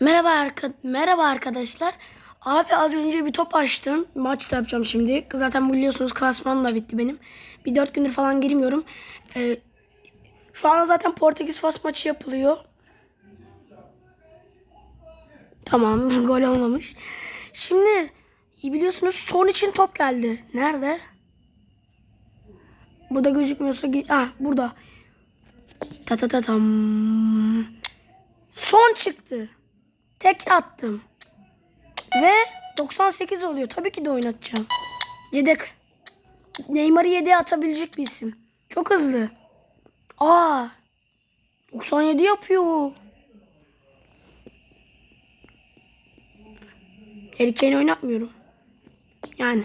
Merhaba arka merhaba arkadaşlar. Abi az önce bir top açtım. Maç da yapacağım şimdi. Zaten biliyorsunuz klasman da bitti benim. Bir dört gündür falan girmiyorum. Ee, şu an zaten Portekiz Fas maçı yapılıyor. Tamam gol olmamış. Şimdi biliyorsunuz son için top geldi. Nerede? Burada gözükmüyorsa ah burada. Ta ta ta tam. Son çıktı. Tek attım. Ve 98 oluyor. Tabii ki de oynatacağım. Yedek. Neymar'ı yedeğe atabilecek bir isim. Çok hızlı. Aa. 97 yapıyor. Kane oynatmıyorum. Yani.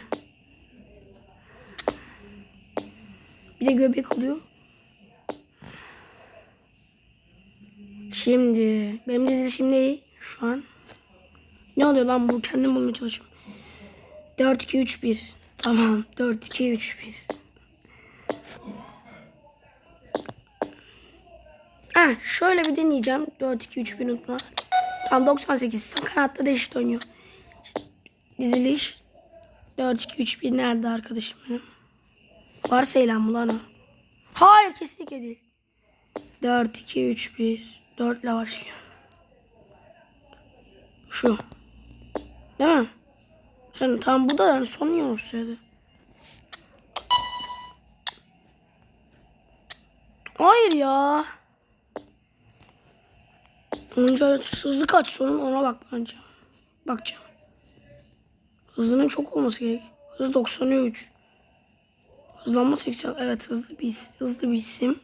Bir de göbek oluyor. Şimdi benim dizilişim ne şu an? Ne oluyor lan bu? Kendim bulmaya çalışıyorum. 4 2 3 1. Tamam. 4 2 3 1. Ha, şöyle bir deneyeceğim. 4 2 3 1 unutma. Tam 98. Kanatta da eşit oynuyor. Diziliş 4 2 3 1 nerede arkadaşım benim? Varsa eylem mi lan o? Hayır kesinlikle değil. 4 2 3 1 4 ile başlıyor. Şu. Değil mi? Sen tam bu da yani son olsaydı? Hayır ya. Önce hızlı kaç sonun ona bak bence. Bakacağım. Hızının çok olması gerek. Hız 93. Hızlanma 80. Evet hızlı bir, hızlı bir isim.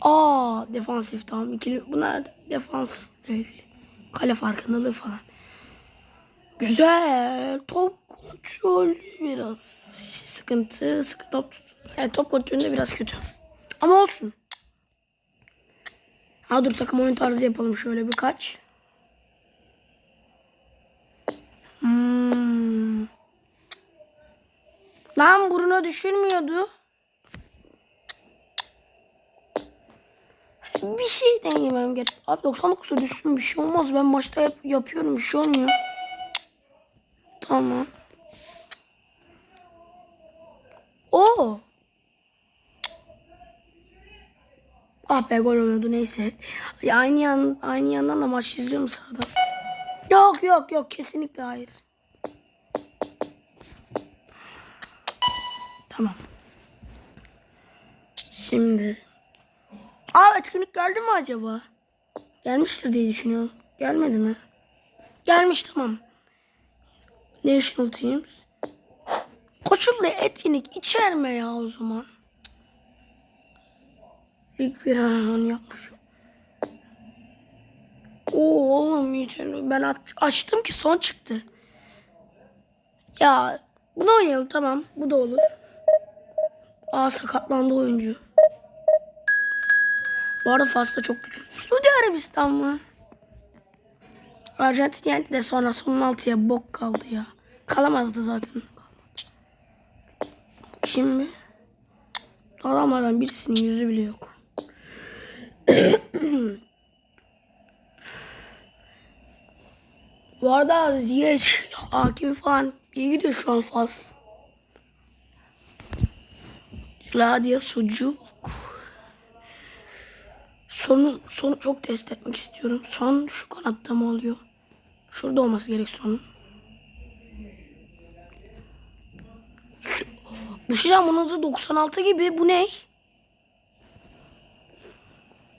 Aa defansif tamam. İkili, bunlar defans değil. Kale farkındalığı falan. Güzel. Top kontrolü biraz sıkıntı. Sıkı top. Evet, top kontrolünde biraz kötü. Ama olsun. Ha dur takım oyun tarzı yapalım şöyle birkaç. Hmm. Lan Bruno düşürmüyordu. Bir şey denemem gerek. Abi 99'a düşsün bir şey olmaz. Ben maçta yap yapıyorum bir şey olmuyor. Tamam. Oo. Ah be gol oluyordu neyse. Aynı yan aynı yandan da maç izliyorum sırada. Yok yok yok kesinlikle hayır. Tamam. Şimdi. Aa etkinlik geldi mi acaba? Gelmiştir diye düşünüyorum. Gelmedi mi? Gelmiş tamam. National Teams. Koçullu etkinlik içerme ya o zaman. İlk bir an yapmışım. Oo oğlum içerme. Ben aç- açtım ki son çıktı. Ya bunu oynayalım tamam. Bu da olur. Aa sakatlandı oyuncu. Bu arada Fas'ta çok güçlü. Suudi Arabistan mı? Arjantin yendi de sonra son altıya bok kaldı ya. Kalamazdı zaten. Kim mi? Adamlardan birisinin yüzü bile yok. Bu arada Ziyech, Hakim falan iyi gidiyor şu an Fas. Gladia Sucuk. Sonu, sonu çok test etmek istiyorum. Son şu kanatta mı oluyor? Şurada olması gerek sonun. Şu, bu şey bunun hızı 96 gibi. Bu ne?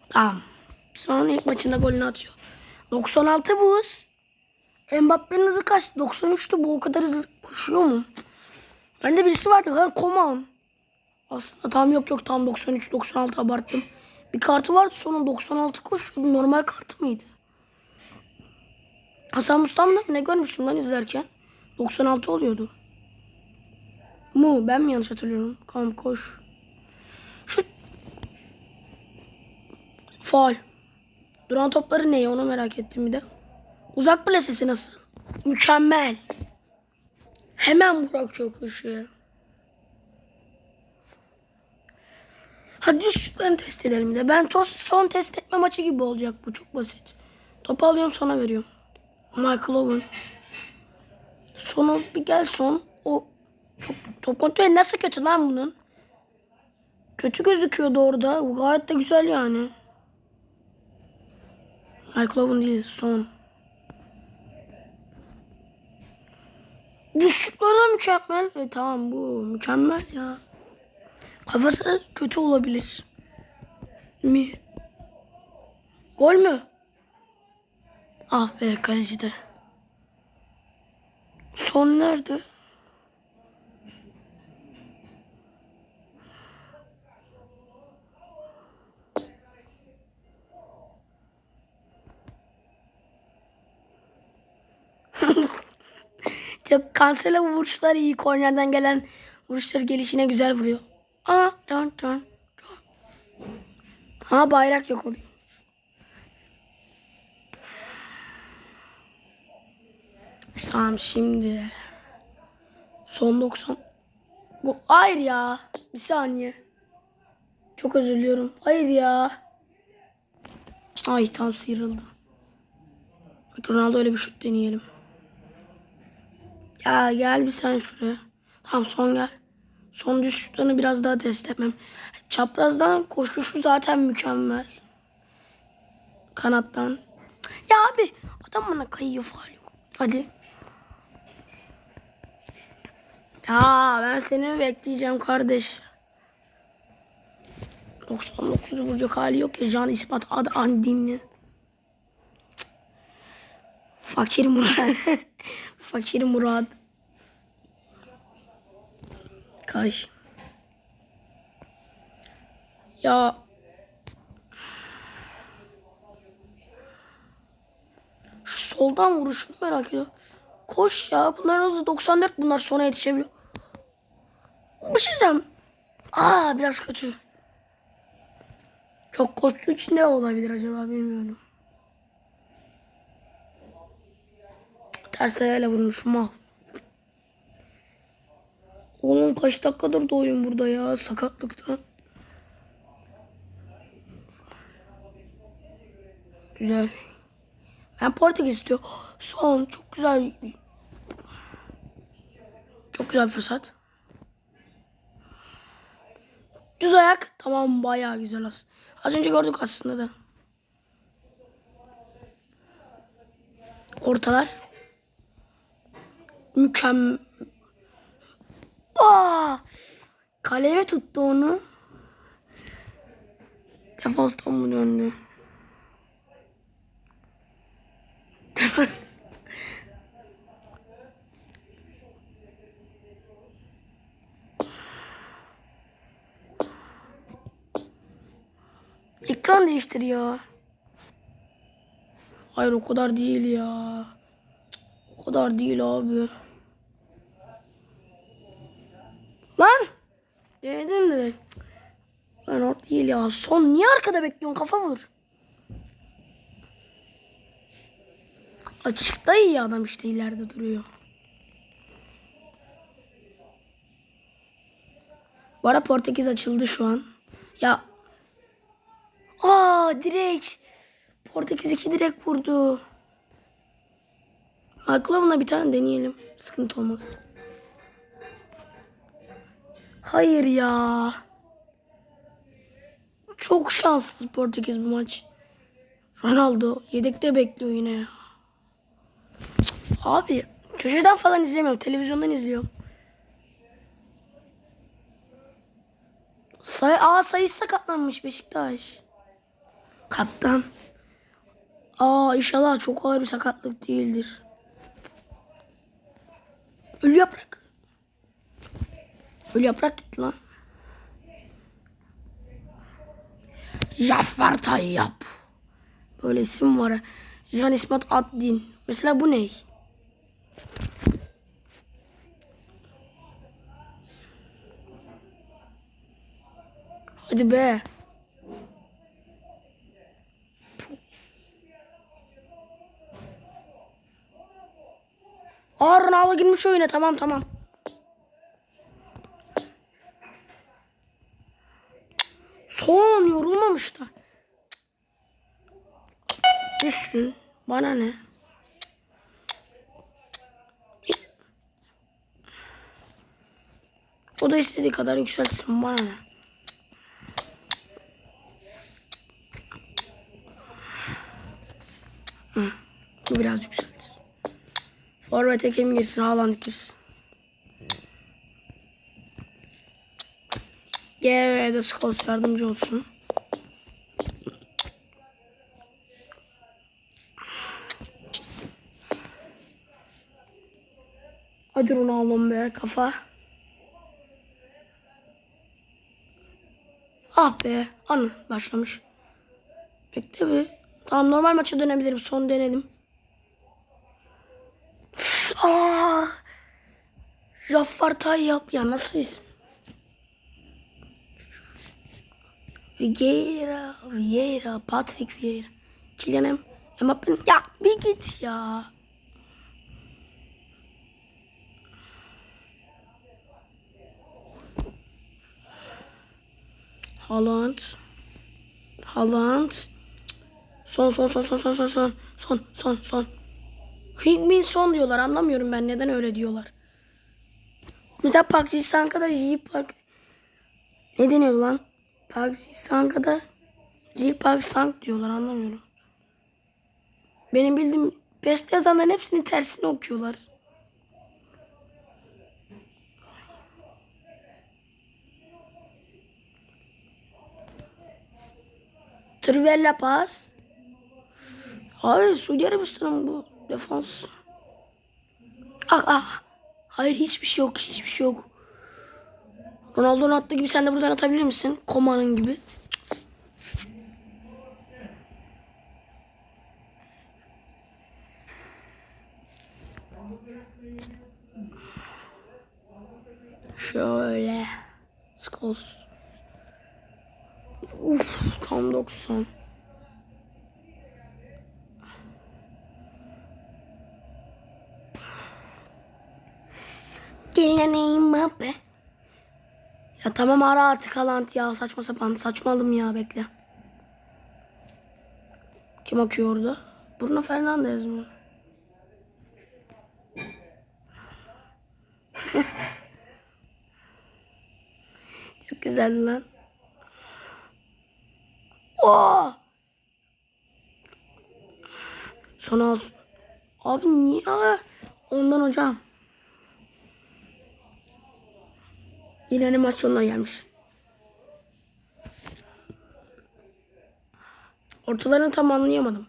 Tamam. Son ilk maçında golünü atıyor. 96 bu hız. Mbappe'nin hızı kaç? 93'tü. Bu o kadar hızlı koşuyor mu? Bende birisi vardı. Ha Koman. Aslında tam yok yok tam 93 96 abarttım. Bir kartı vardı sonra 96 koşuyordu. Normal kartı mıydı? Hasan Mustafa'da mı ne görmüştüm lan izlerken? 96 oluyordu. Mu ben mi yanlış hatırlıyorum? Tamam koş. Şu Faal. Duran topları ne onu merak ettim bir de. Uzak plasesi nasıl? Mükemmel. Hemen Burak çok Hadi şutlarını test edelim de. Ben tos son test etme maçı gibi olacak bu. Çok basit. Topu alıyorum sana veriyorum. Michael Owen. Sonu bir gel son. O çok top kontrolü nasıl kötü lan bunun? Kötü gözüküyordu orada. Bu gayet de güzel yani. Michael Owen değil son. Düşüşleri da mükemmel. E, tamam bu mükemmel ya. Kafası kötü olabilir. Mi? Gol mü? Ah be kaleci de. Son nerede? Çok kansele vuruşlar iyi. Kornerden gelen vuruşları gelişine güzel vuruyor. Aa, dön dön. Ha bayrak yok oluyor. Tamam şimdi. Son 90. Bu, hayır ya. Bir saniye. Çok özür diliyorum. Hayır ya. Ay tam sıyrıldı. Bak Ronaldo öyle bir şut deneyelim. Ya gel bir sen şuraya. Tamam son gel. Son düz şutlarını biraz daha test etmem. Çaprazdan koşuşu zaten mükemmel. Kanattan. Ya abi adam bana kayıyor faal. Hadi. Ya ben seni bekleyeceğim kardeş. 99 vuracak hali yok ya. Can ispat adı andinli. Fakir Murat. Fakir Murat. Kay. Ya şu soldan vuruşunu merak ediyorum. Koş ya. Bunların hızı 94. Bunlar sona yetişebiliyor. Bir şey. Aa biraz kötü. Çok koştuğu için ne olabilir acaba bilmiyorum. Ters ayağıyla vurmuş mal. Oğlum kaç dakikadır da oyun burada ya sakatlıktan. Güzel. Ben Portekiz istiyorum. Son çok güzel. Çok güzel fırsat. Düz ayak. Tamam bayağı güzel aslında. Az önce gördük aslında da. Ortalar. Mükemmel. Aa! Kaleme tuttu onu. Defanstan mı döndü? Defans. Ekran değiştiriyor. Hayır o kadar değil ya. O kadar değil abi. Lan! Denedim de. Lan o değil ya. Son niye arkada bekliyorsun? Kafa vur. Açıkta iyi adam işte ileride duruyor. Bu arada Portekiz açıldı şu an. Ya. Aa direkt. Portekiz iki direkt vurdu. Michael bir tane deneyelim. Sıkıntı olmaz. Hayır ya. Çok şanssız Portekiz bu maç. Ronaldo yedekte bekliyor yine ya. Abi köşeden falan izlemiyorum. Televizyondan izliyorum. Say Aa sayı sakatlanmış Beşiktaş. Kaptan. Aa inşallah çok ağır bir sakatlık değildir. Ölü yaprak. Ölü yaprak gitti lan. Jaffer Tayyap. Böyle isim var. Jan İsmet Addin. Mesela bu ne? Hadi be. Ronaldo girmiş oyuna. Tamam tamam. Yorulmamışlar. Düşsün. Bana ne? O da istediği kadar yükseltsin. Bana ne? Hı, biraz yükseltir. Forvet'e kim girsin? Haaland girsin. G'ye de Scholes yardımcı olsun. Hadi Ronaldo'm be kafa. Ah be. Anı başlamış. Bekle bir. Tamam normal maça dönebilirim. Son denedim. Aa! Jaffartay yap ya nasıl isim? Vieira, Vieira, Patrick Vieira. Kylian Mbappe. Ya bir git ya. Haaland. Haaland. Son son son son son son son son son son. Higmin son diyorlar anlamıyorum ben neden öyle diyorlar. Mesela Park Ji Park ne deniyor lan? Park Ji Park Sang diyorlar anlamıyorum. Benim bildiğim best yazanların hepsinin tersini okuyorlar. Trivella pas. Abi Suudi Arabistan'ın bu defans. Ah ah. Hayır hiçbir şey yok. Hiçbir şey yok. Ronaldo'nun attığı gibi sen de buradan atabilir misin? Koma'nın gibi. Şöyle. Scholes. Uf, tam 90. Kylian Mbappe. Ya tamam ara artık Haaland ya saçma sapan saçmaladım ya bekle. Kim akıyor orada? Bruno Fernandes mi? Çok güzel lan. Oo! Son. Abi niye? Ondan hocam. Yine animasyonlar gelmiş. Ortalarını tam anlayamadım.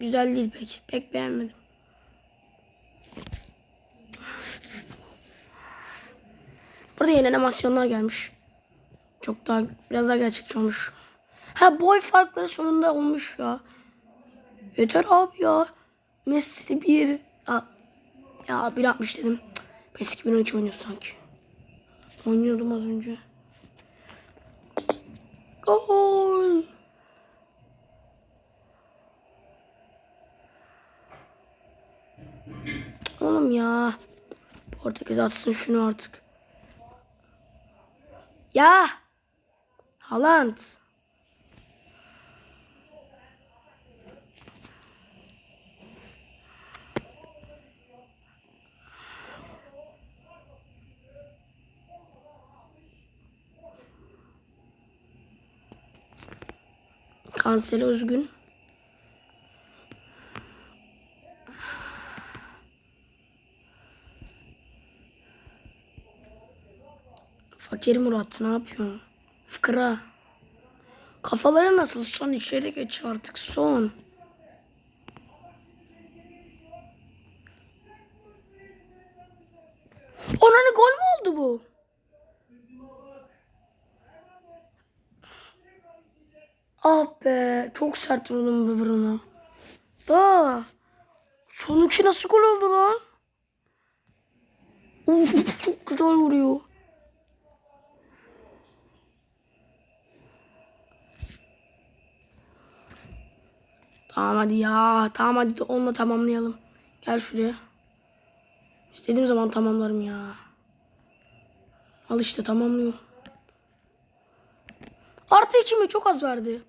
Güzel değil pek. Pek beğenmedim. Burada yeni animasyonlar gelmiş. Çok daha biraz daha gerçekçi olmuş. Ha boy farkları sonunda olmuş ya. Yeter abi ya. Messi bir... Aa, ya 1.60 dedim. PES 2012 oynuyor sanki. Oynuyordum az önce. Gol. Oğlum ya. Portekiz atsın şunu artık. Ya. Haaland. Kanseri üzgün. Fakir Murat ne yapıyorsun? Fıkra. Kafaları nasıl? Son içeri geç artık son. Ona ne gol mü oldu bu? Ah be çok sert vurdum be Bruno. Da son iki nasıl gol oldu lan? Uf, çok güzel vuruyor. Tamam hadi ya. Tamam hadi onunla tamamlayalım. Gel şuraya. İstediğim zaman tamamlarım ya. Al işte tamamlıyor. Artı iki mi? Çok az verdi.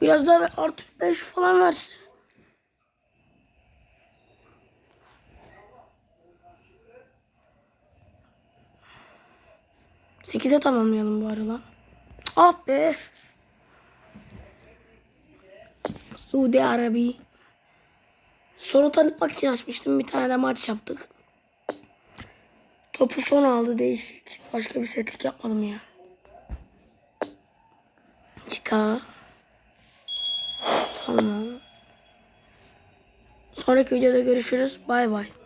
Biraz daha artı 5 falan verse. Sekize tamamlayalım bu arada. Ah be. Suudi Arabi. Soru tanıtmak için açmıştım. Bir tane de maç yaptık. Topu son aldı değişik. Başka bir setlik yapmadım ya. Çıka. Tamam. Sonraki videoda görüşürüz. Bay bay.